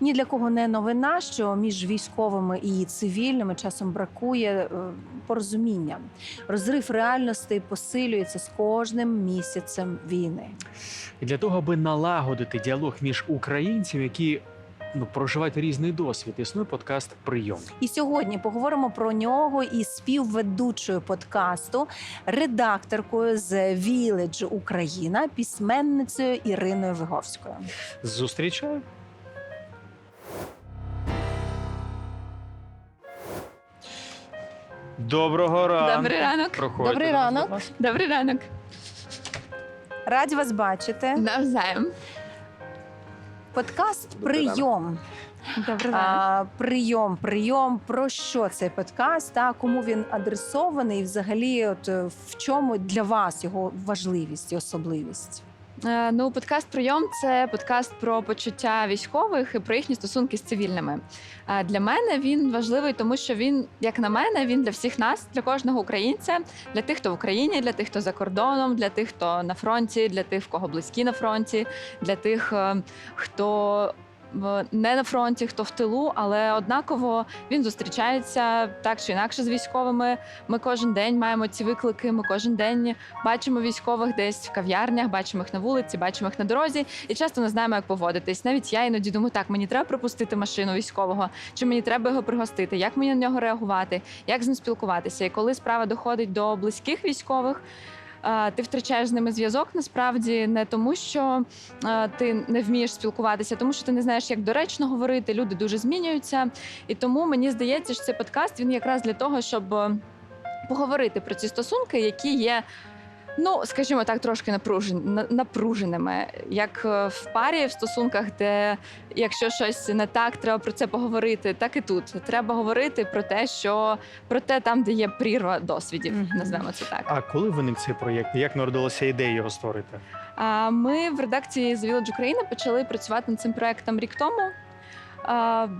Ні для кого не новина, що між військовими і цивільними часом бракує е, порозуміння. Розрив реальностей посилюється з кожним місяцем війни. І для того, аби налагодити діалог між українцями, які ну проживають різний досвід, існує подкаст Прийом. І сьогодні поговоримо про нього із співведучою подкасту, редакторкою з Village Україна, письменницею Іриною Виговською. Зустрічаю. Доброго ранку. Добрий ранок. Проходьте Добрий ранок. Добрий ранок. Раді вас бачити. Навзаєм. Подкаст Прийом. Добрий. А, прийом, прийом. Про що цей подкаст? Та кому він адресований? І взагалі, от е, в чому для вас його важливість і особливість? Е, Ну, подкаст прийом це подкаст про почуття військових і про їхні стосунки з цивільними. Е, Для мене він важливий, тому що він, як на мене, він для всіх нас, для кожного українця, для тих, хто в Україні, для тих, хто за кордоном, для тих, хто на фронті, для тих, в кого близькі на фронті, для тих, е, хто. Не на фронті, хто в тилу, але однаково він зустрічається так чи інакше з військовими. Ми кожен день маємо ці виклики. Ми кожен день бачимо військових десь в кав'ярнях, бачимо їх на вулиці, бачимо їх на дорозі, і часто не знаємо, як поводитись. Навіть я іноді думаю, так мені треба пропустити машину військового, чи мені треба його пригостити, як мені на нього реагувати, як з ним спілкуватися. І коли справа доходить до близьких військових. Ти втрачаєш з ними зв'язок насправді не тому, що ти не вмієш спілкуватися, а тому що ти не знаєш, як доречно говорити. Люди дуже змінюються. І тому мені здається, що цей подкаст він якраз для того, щоб поговорити про ці стосунки, які є. Ну, скажімо так, трошки напружен, напруженими, як е, в парі в стосунках, де якщо щось не так, треба про це поговорити. Так і тут треба говорити про те, що про те, там, де є прірва досвідів, назвемо це так. А коли виник цей проєкт? Як народилася ідея його створити? А ми в редакції з Village Україна почали працювати над цим проектом рік тому.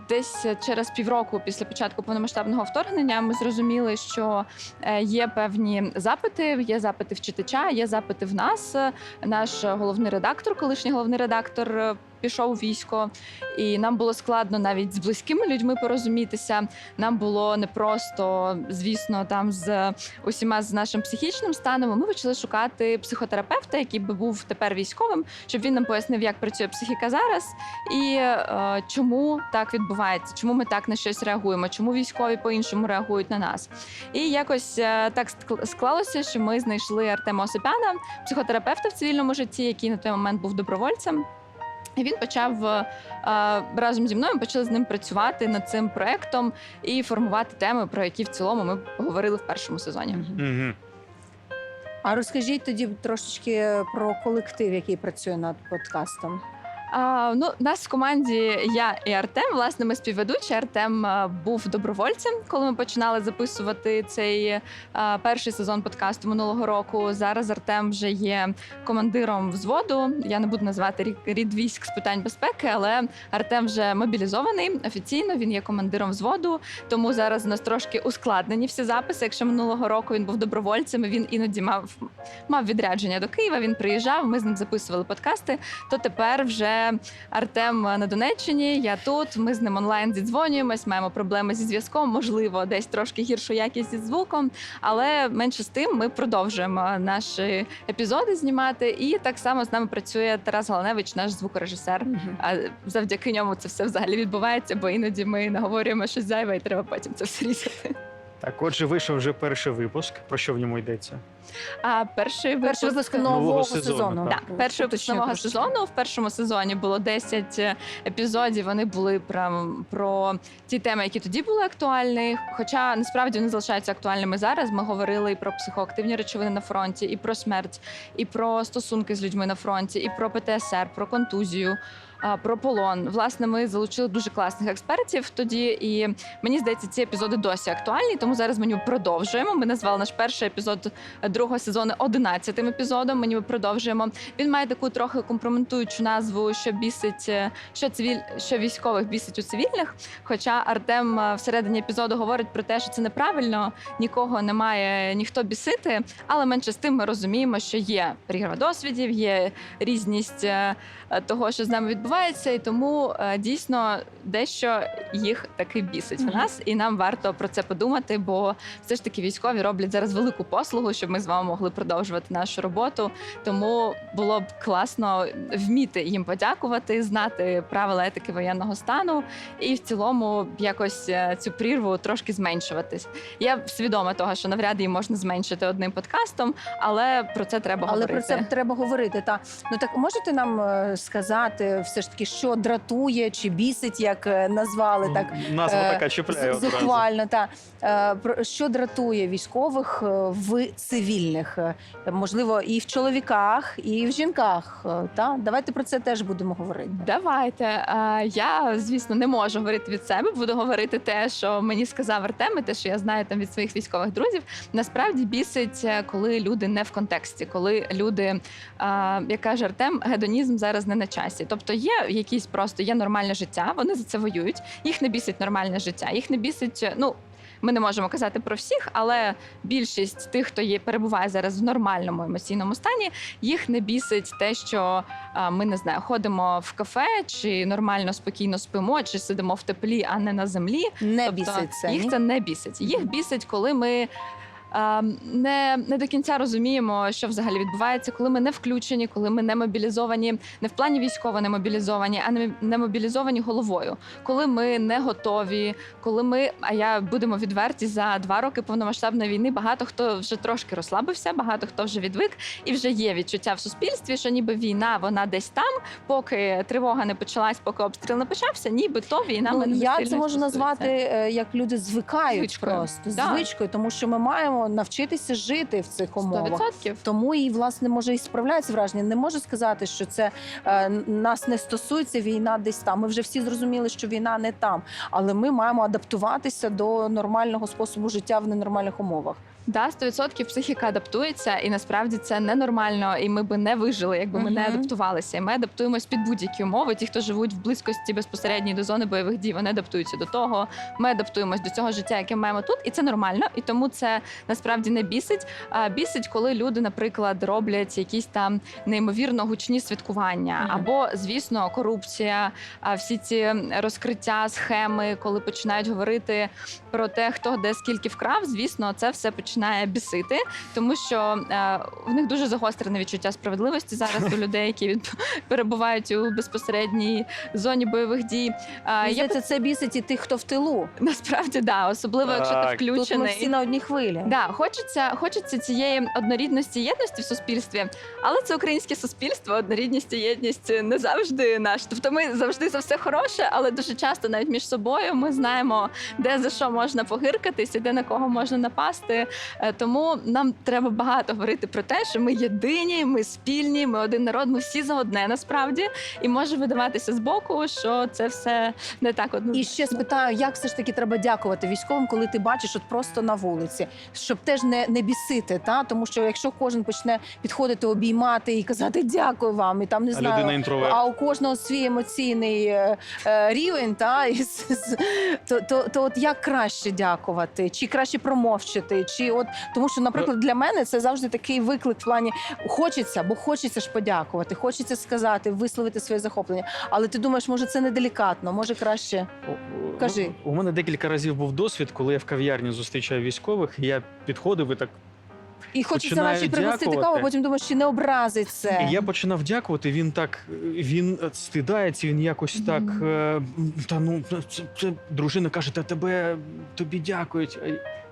Десь через півроку після початку повномасштабного вторгнення ми зрозуміли, що е, є певні запити. Є запити в читача, є запити в нас. Наш головний редактор, колишній головний редактор, е, пішов військо, і нам було складно навіть з близькими людьми порозумітися. Нам було непросто, звісно, там з усіма з нашим психічним станом. Ми почали шукати психотерапевта, який би був тепер військовим, щоб він нам пояснив, як працює психіка зараз і е, чому так відбувається, чому ми так на щось реагуємо, чому військові по-іншому реагують на нас. І якось е, так склалося, що ми знайшли Артема Осипяна, психотерапевта в цивільному житті, який на той момент був добровольцем. І він почав е, разом зі мною. Ми почали з ним працювати над цим проектом і формувати теми, про які в цілому ми говорили в першому сезоні. Угу. А розкажіть тоді трошечки про колектив, який працює над подкастом. А, ну, нас в команді я і Артем. Власне, ми співведучі. Артем а, був добровольцем, коли ми починали записувати цей а, перший сезон подкасту минулого року. Зараз Артем вже є командиром взводу. Я не буду називати рі- рід військ з питань безпеки, але Артем вже мобілізований офіційно. Він є командиром взводу. Тому зараз у нас трошки ускладнені всі записи. Якщо минулого року він був добровольцем, і він іноді мав мав відрядження до Києва. Він приїжджав. Ми з ним записували подкасти. То тепер вже Артем на Донеччині. Я тут. Ми з ним онлайн зідзвонюємось. Маємо проблеми зі зв'язком. Можливо, десь трошки гіршу якість зі звуком, але менше з тим ми продовжуємо наші епізоди знімати. І так само з нами працює Тарас Галаневич, наш звукорежисер. А завдяки ньому це все взагалі відбувається, бо іноді ми наговорюємо щось зайве, і треба потім це все різати. Так, отже, вийшов вже перший випуск. Про що в ньому йдеться? А перший Перший випуск випуск нового, Нового сезону. сезону, Да, так. перший випуск нового трошечки. сезону. В першому сезоні було 10 епізодів. Вони були про, про ті теми, які тоді були актуальні. Хоча насправді вони залишаються актуальними зараз. Ми говорили і про психоактивні речовини на фронті, і про смерть, і про стосунки з людьми на фронті, і про ПТСР, про контузію. Про полон, власне, ми залучили дуже класних експертів тоді, і мені здається, ці епізоди досі актуальні. Тому зараз ми ніби продовжуємо. Ми назвали наш перший епізод другого сезону 11 епізодом. Ми ніби продовжуємо. Він має таку трохи компрометуючу назву, що бісить, е, що цивіль, що військових бісить у цивільних. Хоча Артем е, всередині епізоду говорить про те, що це неправильно, нікого не має ніхто бісити. Але менше з тим ми розуміємо, що є прірва досвідів, є різність е, того, що з нами відбувається. Відбувається, і тому е, дійсно дещо їх таки бісить в нас, і нам варто про це подумати, бо все ж таки військові роблять зараз велику послугу, щоб ми з вами могли продовжувати нашу роботу. Тому було б класно вміти їм подякувати, знати правила етики воєнного стану і в цілому якось е, цю прірву трошки зменшуватись. Я свідома того, що навряд її можна зменшити одним подкастом, але про це треба Але говорити. про це треба говорити. Та ну так можете нам е, сказати, все ж таки, що дратує чи бісить, як е, назвали так Назва Е, така чіпляє зухвально. Та Е, про що дратує військових в цивільних, можливо, і в чоловіках, і в жінках. Та давайте про це теж будемо говорити. Давайте. Я, звісно, не можу говорити від себе. Буду говорити те, що мені сказав Артем, і те, що я знаю там від своїх військових друзів. Насправді бісить, коли люди не в контексті, коли люди, як каже Артем, гедонізм зараз не на часі. Тобто є якісь просто є нормальне життя, вони за це воюють. Їх не бісить нормальне життя. Їх не бісить, е, ну. Ми не можемо казати про всіх, але більшість тих, хто є перебуває зараз в нормальному емоційному стані, їх не бісить те, що а, ми не знаю, ходимо в кафе, чи нормально спокійно спимо, чи сидимо в теплі, а не на землі. Не Тобто бісить це. їх ні? це не бісить. Їх бісить, коли ми. А, Не, не до кінця розуміємо, що взагалі відбувається, коли ми не включені, коли ми не мобілізовані, не в плані військово не мобілізовані, а не, мобілізовані головою. Коли ми не готові, коли ми, а я будемо відверті, за два роки повномасштабної війни багато хто вже трошки розслабився, багато хто вже відвик, і вже є відчуття в суспільстві, що ніби війна вона десь там, поки тривога не почалась, поки обстріл не почався, ніби то війна Ну, мене не я це можу назвати е, як люди звикають Звичкою. просто Да. звичкою, тому що ми маємо навчитися жити в цих умовах. 100%. Тому і власне може і справляється враження. Не можу сказати, що це е, нас не стосується війна десь там. Ми вже всі зрозуміли, що війна не там, але ми маємо адаптуватися до нормального способу життя в ненормальних умовах. Да, 100% психіка адаптується, і насправді це ненормально, і ми би не вижили, якби ми не Мгм. адаптувалися. І ми адаптуємось під будь-які умови. Ті, хто живуть в близькості безпосередньої до зони бойових дій, вони адаптуються до того. Ми адаптуємось до цього життя, яке маємо тут, і це нормально. І тому це насправді не бісить. А бісить, коли люди, наприклад, роблять якісь там неймовірно гучні святкування, Мгм. або звісно, корупція, а всі ці розкриття схеми, коли починають говорити про те, хто де скільки вкрав, звісно, це все починає бісити, тому що е, в них дуже загострене відчуття справедливості зараз до людей, які від, перебувають у безпосередній зоні бойових дій. Е, я здається, це бісить і тих, хто в тилу. насправді да, особливо якщо ти Так. Тут ми всі на одній хвилі. Да, хочеться, хочеться цієї однорідності єдності в суспільстві, але це українське суспільство, однорідність і єдність не завжди наш. Тобто ми завжди за все хороше, але дуже часто навіть між собою ми знаємо, де за що можна погиркатись і де на кого можна напасти. Е, Тому нам треба багато говорити про те, що ми єдині, ми спільні, ми один народ, ми всі за одне насправді. І може видаватися з боку, що це все не так одно. І ще спитаю, як все ж таки треба дякувати військовим, коли ти бачиш от просто на вулиці, щоб теж не, не бісити, та тому що якщо кожен почне підходити, обіймати і казати дякую вам, і там не знаю. людина інтроверт. А у кожного свій емоційний е, е, рівень, та і з- з- то, то, то от як краще дякувати, чи краще промовчати, чи от тому, що, наприклад, для мене це завжди такий виклик в плані хочеться, бо хочеться ж подякувати, хочеться сказати, висловити своє захоплення. Але ти думаєш, може це неделікатно, може краще. Кажи. У мене декілька разів був досвід, коли я в кав'ярні зустрічаю військових, і я підходив і так. І хочеться Починаю наче пригостити дякувати. каву, а потім думаєш, чи не образить це. І я починав дякувати. Він так він стидається, він якось Мгм. так. е, Та ну це, це дружина каже, та тебе тобі дякують.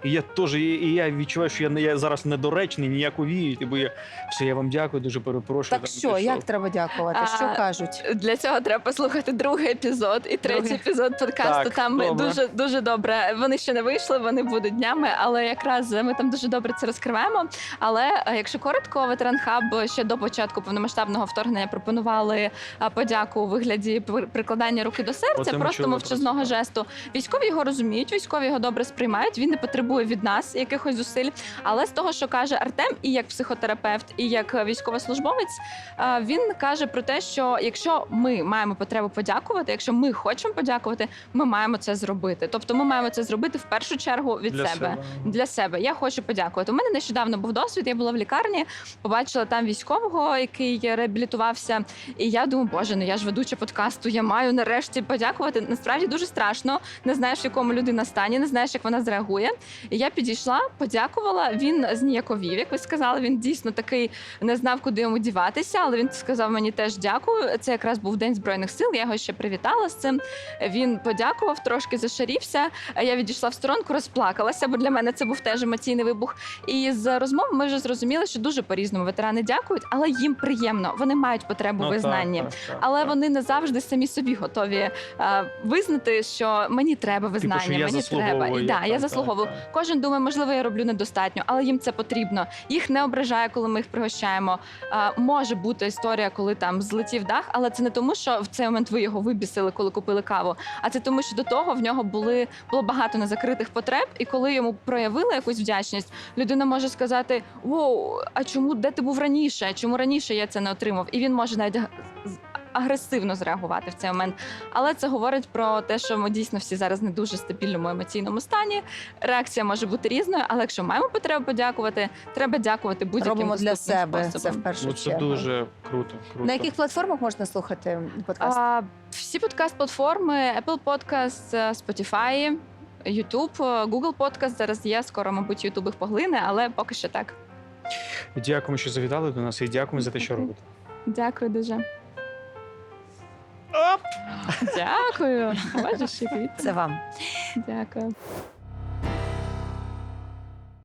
І я теж і, і я відчуваю, що я не я зараз недоречний, ніяковію, бо я все, я вам дякую, дуже перепрошую. Так там, що, пішов. як треба дякувати? А, Що кажуть? Для цього треба послухати другий епізод і третій Другий. епізод подкасту. Так, там ми добре. дуже дуже добре. Вони ще не вийшли, вони будуть днями, але якраз ми там дуже добре це розкриваємо. Але е, якщо коротко, ветеран хаб ще до початку повномасштабного вторгнення пропонували подяку у вигляді пр- прикладання руки до серця, Оце просто мовчазного жесту. Військові його розуміють, військові його добре сприймають. Він не потребує потребує від нас якихось зусиль. Але з того, що каже Артем, і як психотерапевт, і як військовослужбовець, е, він каже про те, що якщо ми маємо потребу подякувати, якщо ми хочемо подякувати, ми маємо це зробити. Тобто, ми маємо це зробити в першу чергу від Для себе. себе. Для себе я хочу подякувати. У мене нещодавно був досвід. Я була в лікарні, побачила там військового, який реабілітувався. І я думаю, боже, ну я ж ведуча подкасту. Я маю нарешті подякувати. Насправді дуже страшно. Не знаєш, в якому людина стані, не знаєш, як вона зреагує. І я підійшла, подякувала. Він зніяковів, як ви сказали. Він дійсно такий не знав, куди йому діватися, але він сказав мені теж дякую. Це якраз був день збройних сил. Я його ще привітала з цим. Він подякував, трошки зашарівся. Я відійшла в сторонку, розплакалася, бо для мене це був теж емоційний вибух. І з розмов ми вже зрозуміли, що дуже по-різному ветерани дякують, але їм приємно. Вони мають потребу Ну, в визнанні. так, так, так, Але так. вони не завжди самі собі готові е, визнати, що мені треба визнання, Типу, що я мені треба. І, да, так, я так, заслуговую. так. Кожен думає, можливо, я роблю недостатньо, але їм це потрібно. Їх не ображає, коли ми їх пригощаємо. Е, може бути історія, коли там злетів дах, але це не тому, що в цей момент ви його вибісили, коли купили каву. А це тому, що до того в нього були було багато незакритих потреб, і коли йому проявили якусь вдячність, людина може сказати: Воу, а чому де ти був раніше? Чому раніше я це не отримав? І він може навіть агресивно зреагувати в цей момент. Але це говорить про те, що ми дійсно всі зараз не дуже стабільному емоційному стані. Реакція може бути різною, але якщо маємо потребу подякувати, треба дякувати будь-яким Робимо для себе це способом. в першу Ну, це чергу. дуже круто. круто. На яких платформах можна слухати подкаст? А, всі подкаст-платформи, Apple Podcast, Spotify, YouTube, Google Podcast зараз є. Скоро, мабуть, YouTube їх поглине, але поки що так. Дякуємо, що завітали до нас, і дякуємо за те, що робите. Дякую дуже. Дякую. Бачиш, Це вам. Дякую.